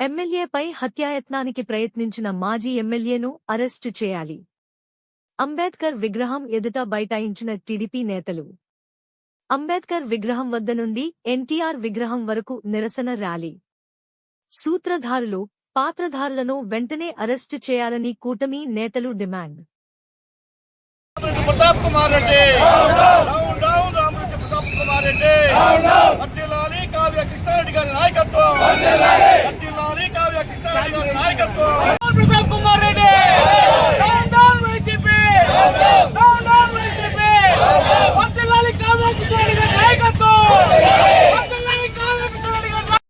ఎమ్మెల్యేపై హత్యాయత్నానికి ప్రయత్నించిన మాజీ ఎమ్మెల్యేను అరెస్టు చేయాలి. అంబేద్కర్ విగ్రహం ఎదుట బైఠాయించిన టీడీపీ నేతలు. అంబేద్కర్ విగ్రహం వద్ద నుండి ఎన్టీఆర్ విగ్రహం వరకు నిరసన ర్యాలీ. సూత్రధారులు పాత్రధారులను వెంటనే అరెస్టు చేయాలని కూటమి నేతలు demand. Pratap Kumar Reddy! Down down Ramareddy Pratap Kumar Reddy! వర్ధిల్లాలి కావ్య కృష్ణారెడ్డి గారి నాయకత్వం వర్ధిల్లాలి కావ్య కృష్ణారెడ్డి గారి నాయకత్వం Pratap Kumar Reddy down down YCP down down YCP వర్ధిల్లాలి కావ్య కిషోర్ గారి నాయకత్వం వర్ధిల్లాలి కావ్య కిషోర్ గారి నాయకత్వం.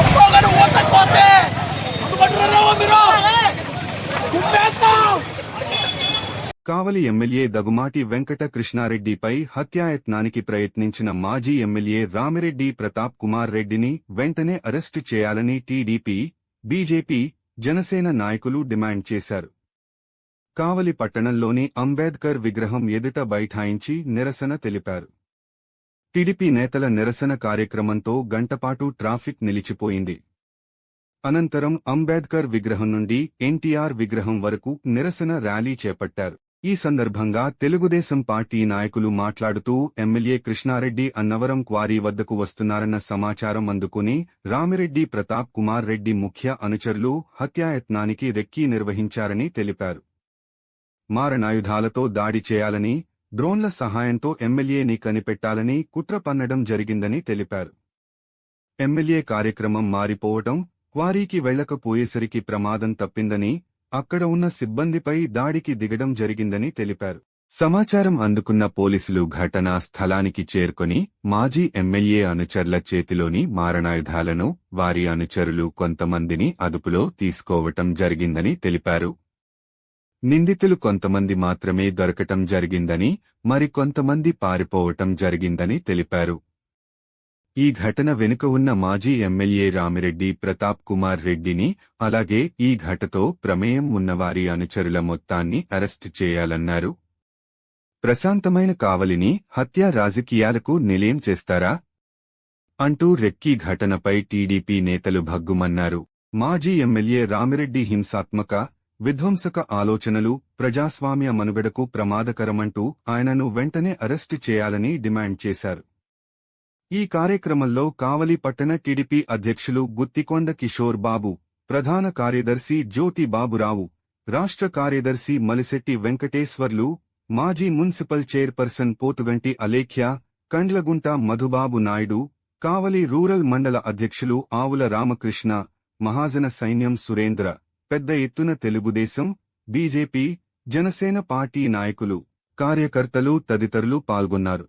ఒక్కొక్కడు ఓటకపోతే అందుకుంటున్నారా మీరు కుమ్మేస్తాం కావలి ఎమ్మెల్యే దగుమాటి వెంకట కృష్ణారెడ్డిపై హత్యాయత్నానికి ప్రయత్నించిన మాజీ ఎమ్మెల్యే రామిరెడ్డి ప్రతాప్ కుమార్ రెడ్డిని వెంటనే అరెస్టు చేయాలని టీడీపీ బీజేపీ జనసేన నాయకులు డిమాండ్ చేశారు. కావలి పట్టణంలోని అంబేద్కర్ విగ్రహం ఎదుట బైఠాయించి నిరసన తెలిపారు. టీడీపీ నేతల నిరసన కార్యక్రమంతో గంటపాటు ట్రాఫిక్ నిలిచిపోయింది. అనంతరం అంబేద్కర్ విగ్రహం నుండి ఎన్టీఆర్ విగ్రహం వరకు నిరసన ర్యాలీ చేపట్టారు. ఈ సందర్భంగా తెలుగుదేశం పార్టీ నాయకులు మాట్లాడుతూ ఎమ్మెల్యే కృష్ణారెడ్డి అన్నవరం క్వారీ వద్దకు వస్తున్నారన్న సమాచారం అందుకుని రామిరెడ్డి ప్రతాప్ కుమార్ రెడ్డి ముఖ్య అనుచరులు హత్యాయత్నానికి రెక్కీ నిర్వహించారని తెలిపారు. మారణాయుధాలతో దాడి చేయాలని డ్రోన్ల సహాయంతో ఎమ్మెల్యేని కనిపెట్టాలని కుట్ర పన్నడం జరిగిందని తెలిపారు. ఎమ్మెల్యే కార్యక్రమం మారిపోవటం క్వారీకి వెళ్ళకపోయేసరికి ప్రమాదం తప్పిందని అక్కడ ఉన్న సిబ్బందిపై దాడికి దిగడం జరిగిందని తెలిపారు. సమాచారం అందుకున్న పోలీసులు ఘటనా స్థలానికి చేరుకొని మాజీ ఎమ్మెల్యే అనుచరుల చేతిలోని మారణాయుధాలను వారి అనుచరులు కొంతమందిని అదుపులో తీసుకోవటం జరిగిందని తెలిపారు. నిందితులు కొంతమంది మాత్రమే దొరకటం జరిగిందని మరికొంతమంది పారిపోవటం జరిగిందని తెలిపారు. ఈ ఘటన వెనుక ఉన్న మాజీ ఎమ్మెల్యే రామిరెడ్డి ప్రతాప్ కుమార్ రెడ్డిని అలాగే ఈ ఘటతో ప్రమేయం ఉన్నవారి అనుచరుల మొత్తాన్ని అరెస్టు చేయాలన్నారు. ప్రశాంతమైన కావలిని హత్యా రాజకీయాలకు నిలయం చేస్తారా? అంటూ రెక్కీ ఘటనపై టీడీపీ నేతలు భగ్గుమన్నారు. మాజీ ఎమ్మెల్యే రామిరెడ్డి హింసాత్మక విధ్వంసక ఆలోచనలు ప్రజాస్వామ్య మనుగడకు ప్రమాదకరమంటూ ఆయనను వెంటనే అరెస్టు చేయాలని డిమాండ్ చేశారు. ఈ కార్యక్రమంలో కావలి పట్టణ టీడీపీ అధ్యక్షులు గుత్తికొండ కిషోర్ బాబు ప్రధాన కార్యదర్శి జ్యోతి బాబురావు రాష్ట్ర కార్యదర్శి మలిశెట్టి వెంకటేశ్వర్లు మాజీ municipal chairperson Pothuganti Alekhya Kandlagunta Madhubabu Naidu Kavali rural మండల అధ్యక్షులు ఆవుల రామకృష్ణ మహాజన సైన్యం సురేంద్ర పెద్ద ఎత్తున తెలుగుదేశం బీజేపీ జనసేన పార్టీ నాయకులు కార్యకర్తలు తదితరులు పాల్గొన్నారు.